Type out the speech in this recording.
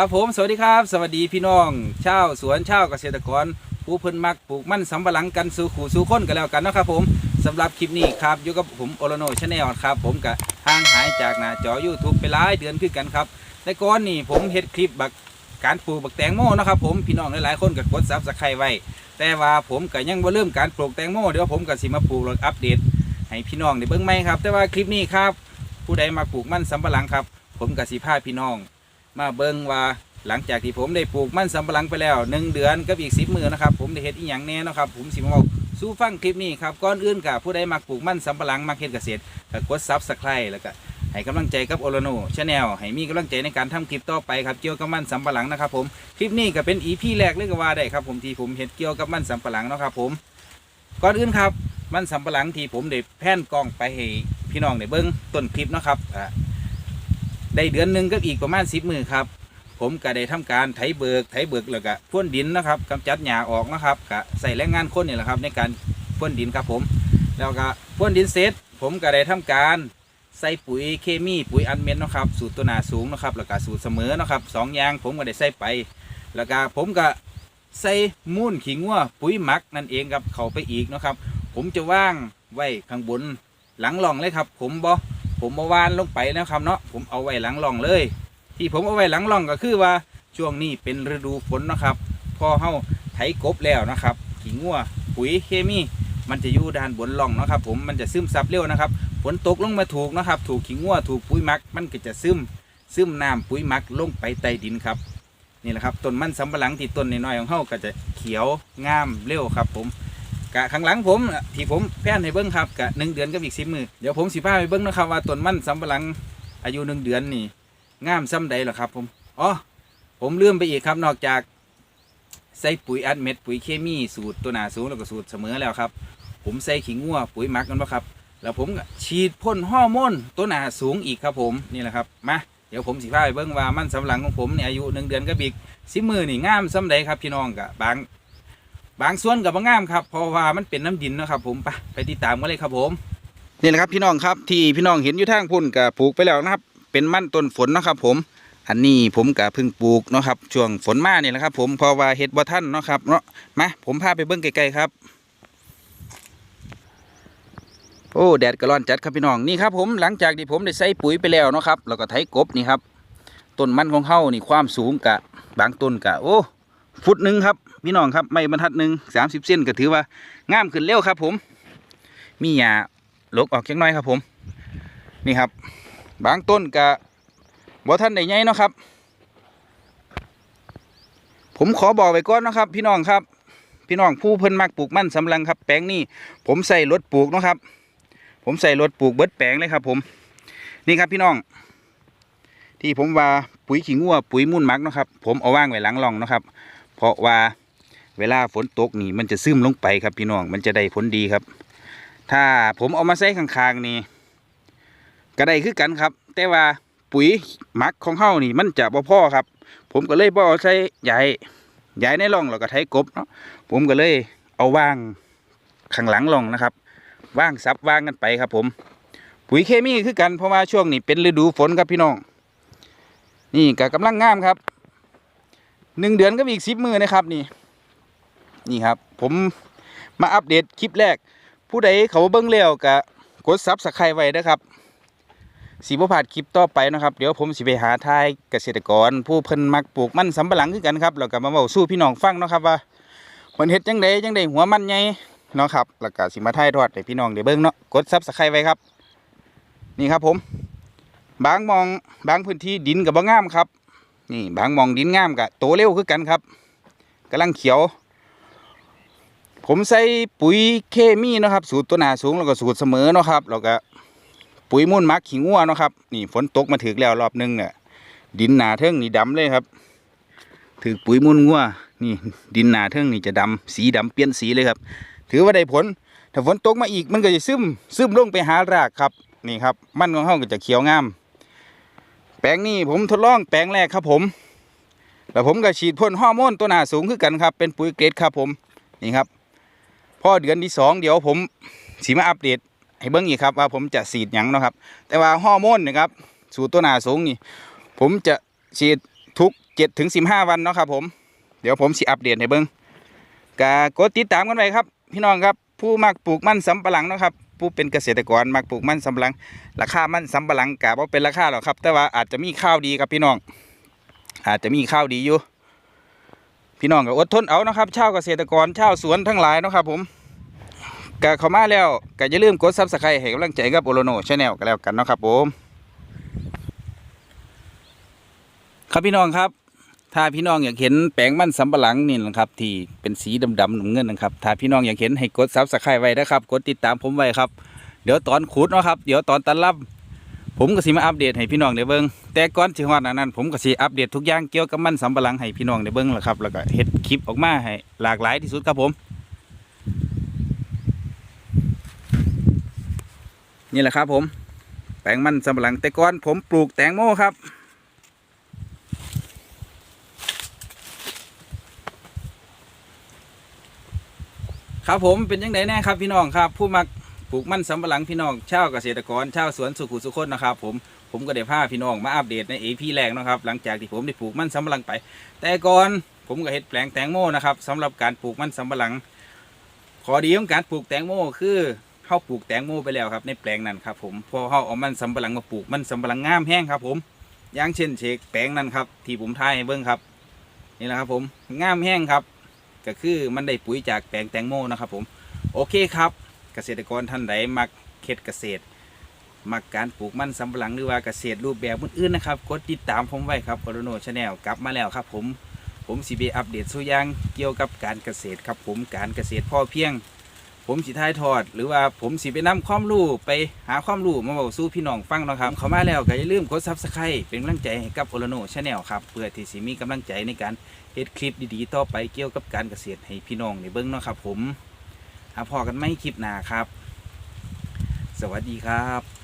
ครับผมสวัสดีครับ สวัสดีพี่น้องชาวสวนชาวเกษตรกร ผู้เพิ่นมักปลูกมันสำปะหลังกันสู่ขู่สู่คนกันแล้วกันเนาะครับผมสำหรับคลิปนี้ครับอยู่กับผมโอโลโนชาแนลครับ ผมกับห่างหายจากหน้าจอ YouTube ไปหลายเดือนขึ้นกันครับแต่ก่อนนี่ผมเฮ็ดคลิปบักการปลูกบักแตงโมเนาะครับผมพี่น้องหลายๆคนก็กดซับสไครต์ไว้ แต่ว่าผมก็ยังบ่เริ่มการปลูกแตงโมเดี๋ยวผมก็สิมาปลูกแล้วอัปเดต ให้พี่น้องได้เบิ่งใหมครับ แต่ว่าคลิปนี้ครับ ผู้ใดมาปลูกมันสำปะหลังครับ ผมกับสิพาพี่น้อง มาเบิ่งว่าหลังจากที่ผมได้ปลูกมันสำปะหลังไปแล้วหนึ่งเดือนกับอีกสิบมือนะครับผมได้เฮ็ดอีหยังแน่เนาะครับ ผมสิมาบอกสู้ฟังคลิปนี้ครับก่อนอื่นกับผู้ใดมักปลูกมันสำปะหลังมักเฮ็ดเกษตรก็กดซับสไครต์แล้วก็ให้กำลังใจกับโอโลโนชาแนลให้มีกำลังใจในการทำคลิปต่อไปครับเกี่ยวกับมันสำปะหลังนะครับผมคลิปนี้ก็เป็นอีพีแรกเลยก็ว่าได้ครับผมที่ผมเฮ็ดเกี่ยวกับมันสำปะหลังนะครับผมก่อนอื่นครับมันสำปะหลังที่ผมได้แพนกล้องไปให้พี่น้องได้เบิ่งต้นคลิปนะครับอ่า ได้เดือนหนึ่งกับอีกประมาณสิบมือครับ ผมก็ได้ทำการไถเบิกไถเบิกแล้วก็พ่นดินนะครับกำจัดหญ้าออกนะครับก็ใส่แรงงานคนนี่แหละครับ ในการพ่นดินครับผม แล้วก็พ่นดินเสร็จผมก็ได้ทำการใส่ปุ๋ยเคมีปุ๋ยอันเม็ดนะครับ สูตรตัวหนาสูงนะครับ แล้วก็สูตรเสมอนะครับสองอย่างผมก็ได้ใส่ไป แล้วก็ผมก็ใส่มูลขิงวัวปุ๋ยหมักนั่นเองครับเข้าไปอีกนะครับ ผมจะว่างไว้ข้างบนหลังร่องเลยครับ ผมบอ ผมมาวานลงไปนะครับเนาะผมเอาไว้หลังร่องเลย ที่ผมเอาไว้หลังร่องก็คือว่าช่วงนี้เป็นฤดูฝนนะครับ พอเฮาไถกบแล้วนะครับขิงงัวปุ๋ยเคมี มันจะอยู่ด้านบนร่องนะครับ ผมมันจะซึมซับเร็วนะครับฝนตกลงมาถูกนะครับ ถูกขิงงัวถูกปุ๋ยมัก มันก็จะซึมซึมน้ำปุ๋ยมักลงไปใต้ดินครับนี่แหละครับต้นมันสำปะหลังที่ต้นน้อยๆของเฮาก็จะเขียวงามเร็วครับ ผม กะข้างหลังผมที่ผมแพนให้เบิ้งครับกะหนึ่งเดือนกับอีกสิบมือเดี๋ยวผมสิพาไปเบิ้งนะครับว่าต้นมันสำปะหลังอายุหนึ่งเดือนนี่งามซ้ำใดหรอครับผมอ๋อผมลืมไปอีกครับนอกจากใส่ปุ๋ยอัดเม็ดปุ๋ยเคมีสูตรตัวหนาสูงแล้วก็สูตรเสมอแล้วครับ ผมใส่ขิงงัวปุ๋ยหมักกันวะครับ แล้วผมฉีดพ่นฮอร์โมนตัวหนาสูงอีกครับผมนี่แหละครับมาเดี๋ยวผมสิพาไปเบิ่งว่ามันสำหลังของผมเนี่ยอายุหนึ่งเดือนกับอีกสิมือนี่งามซ้ำใดครับพี่น้องกะบาง บางส่วนกับบางงามครับเพราะว่ามันเป็นน้ำดินนะครับ ผมไปไปติดตามกันเลยครับผมนี่แหละครับพี่น้องครับที่พี่น้องเห็นอยู่ทางพุ่นกับปลูกไปแล้วนะครับ เป็นมันต้นฝนนะครับ ผมอันนี้ผมก็เพิ่งปลูกเนาะครับช่วงฝนมาเนี่ยแหละครับ ผมเพราะว่าเฮ็ดบ่ทันเนาะครับเนาะมาผมพาไปเบิ่งไกลๆครับ โอ้แดดก็ร้อนจัดครับพี่น้องนี่ครับผมหลังจากที่ผมได้ใส่ปุ๋ยไปแล้วเนาะครับแล้วก็ไถกบนี่ครับต้นมันของเฮานี่ความสูงกะบางต้นกะโอ้ ฟุตหนึ่งครับพี่น้องครับไม่บรรทัดหนึ่งสามสิบเซนก็ถือว่างามขึ้นเร็วครับ ผม มีหญ้าลกออกจักน้อยครับ ผม นี่ครับ บางต้นกะบ่ท่านได้ใหญ่เนาะครับ ผมขอบอกไว้ก่อนนะครับ พี่น้องครับ พี่น้องผู้เพิ่นมักปลูกมั่นสำลังครับ แปลงนี้ผมใส่รถปลูกนะครับ ผมใส่รถปลูกเบิดแปลงเลยครับ ผม นี่ครับพี่น้อง ที่ผมว่าปุ๋ยขี้งัวปุ๋ยมุ่นมักนะครับ ผมเอาว่างไว้หลังรองนะครับ เพราะว่าเวลาฝนตกนี่มันจะซึมลงไปครับพี่น้องมันจะได้ผลดีครับ ถ้าผมเอามาใส่ข้างๆนี่ก็ได้คือกันครับ แต่ว่าปุ๋ยหมักของเฮานี่มันจะบ่พอครับ ผมก็เลยบ่เอาใส่ใหญ่ใหญ่ในร่องแล้วก็ไถกบเนาะผมก็เลยเอาว่างข้างหลังร่องนะครับว่างซับว่างกันไปครับ ผม ปุ๋ยเคมีคือกันเพราะว่าช่วงนี้เป็นฤดูฝนครับพี่น้อง นี่ก็กำลังงามครับ หนึ่งเดือนก็มีอีกสิบมือนะครับนี่ นี่ครับ ผมมาอัปเดตคลิปแรก ผู้ใดเขาเบิ้งแล้วก็กดซับสไครต์ไว้นะครับสีบ่พลาดคลิปต่อไปนะครับ เดี๋ยวผมสิไปหาทายเกษตรกร ผู้เพิ่นมักปลูกมันสำปะหลังคือกันครับแล้วก็มาเว้าสู้พี่น้องฟังนะครับว่าเพิ่นเฮ็ดจังไดจังไดหัวมันใหญ่เนาะครับแล้วก็สิมาถ่ายทอดให้พี่น้องได้เบิ่งเนาะกดซับสไครต์ไว้ครับ นี่ครับผม บางมองบางพื้นที่ดินกับบ่งามครับ นี่บางมองดินงามกะโตเร็วคือกันครับกำลังเขียว ผมใส่ปุ๋ยเคมีนะครับ สูตรตัวหนาสูงแล้วก็สูตรเสมอเนาะครับแล้วก็ปุ๋ยมูลหมักขิงงัวเนาะครับนี่ฝนตกมาถึกแล้วรอบหนึงเนี่ยดินหนาเทิงนี่ดำเลยครับถือปุ๋ยมูลงัวนี่ดินหนาเทิงนี่จะดำสีดำเปลี่ยนสีเลยครับ ถือว่าได้ผลถ้าฝนตกมาอีกมันก็จะซึมซึมลงไปหารากครับนี่ครับ มันของเฮาก็จะเขียวงาม แปลงนี้ผมทดลองแปลงแรกครับผม แล้วผมก็ฉีดพ่นฮอร์โมนตัวหนาสูงขึ้นกันครับ เป็นปุ๋ยเกรดครับผมนี่ครับพอเดือนที่สองเดี๋ยวผมสีมาอัปเดตให้เบิ้งอีกครับว่าผมจะฉีดหยังเนาะครับ แต่ว่าฮอร์โมนนะครับสูตรตัวหนาสูงนี่ ผมจะฉีดทุกเจ็ดถึงสิบห้าวันเนาะครับผมเดี๋ยวผมสิอัปเดตให้เบิ้งกกดติดตามกันไว้ครับ พี่น้องครับผู้มักปลูกมันสำปะหลังนะครับ ผู้เป็นเกษตรกรมักปลูกมันสำปะหลัง ราคามันสำปะหลังกะว่าเป็นราคาหรอกครับ แต่ว่าอาจจะมีข้าวดีครับพี่น้อง อาจจะมีข้าวดีอยู่ พี่น้องก็อดทนเอานะครับชาวเกษตรกรชาวสวนทั้งหลายนะครับผมกะเข้ามาแล้วก็อย่าลืมกดซับสไครต์ให้กำลังใจกับโอโลโนชาแนลกันแล้วกันนะครับผม ครับพี่น้องครับ ถ้าพี่น้องอยากเห็นแปลงมันสำปะหลังนี่นะครับที่เป็นสีดำๆน้ำเงินนะครับถ้าพี่น้องอยากเห็นให้กดซับสไครต์ไว้นะครับกดติดตามผมไว้ครับเดี๋ยวตอนขุดเนาะครับเดี๋ยวตอนตัดรับผมก็สิมาอัปเดตให้พี่น้องได้เบิ่งแต่ก่อนสิฮอดอันนั้น ผมก็สิอัปเดตทุกอย่างเกี่ยวกับมันสำปะหลังให้พี่น้องได้เบิ่งแหละครับแล้วก็เฮ็ดคลิปออกมาให้หลากหลายที่สุดครับผมนี่แหละครับผมแปลงมันสำปะหลังแต่ก่อนผมปลูกแตงโมครับ ครับผมเป็นยังไงแน่ครับพี่น้องครับผู้มักปลูกมันสำปะหลังพี่น้องชาวเกษตรกรชาวสวนสุขุสุขนนะครับผมผมก็ได้พาพี่น้องมาอัปเดตในเอพีแรกนะครับหลังจากที่ผมได้ปลูกมันสำปะหลังไป แต่ก่อนผมก็เห็ดแปลงแตงโมนะครับสำหรับการปลูกมันสำปะหลังข้อดีของการปลูกแตงโมคือเขาปลูกแตงโมไปแล้วครับในแปลงนั้นครับผมพอเขาเอามันสำปะหลังมาปลูกมันสำปะหลังงามแห้งครับผมอย่างเช่นเชกแปลงนั้นครับที่ผมทายให้เบิ้งครับนี่แหละครับผมงามแห้งครับ ก็คือมันได้ปุ๋ยจากแปลงแตงโมนะครับผมโอเคครับเกษตรกรท่านใดมักเข็ดเกษตร มักการปลูกมันสำปะหลังหรือว่าเกษตรรูปแบบอื่นๆนะครับกดติดตามผมไว้ครับโอโรโนชาแนลกลับมาแล้วครับผมผมสีเบอัปเดตสุยางเกี่ยวกับการเกษตรครับผมการเกษตรพ่อเพียง ผมสิท้ายทอด หรือว่าผมสิไปนำความรู้ไปหาความรู้มาบอกสู้พี่น้องฟังนะครับ เขามาแล้วก็อย่าลืมกดซับสไครต์เป็นกำลังใจให้กับโอลโนชาแนลครับเพื่อที่สิมีกำลังใจในการเฮ็ดคลิปดีๆ ต่อไปเกี่ยวกับการเกษตรให้พี่น้องในเบิ่งเนาะครับ ผมหาพอกันไม่คลิปหนาครับ สวัสดีครับ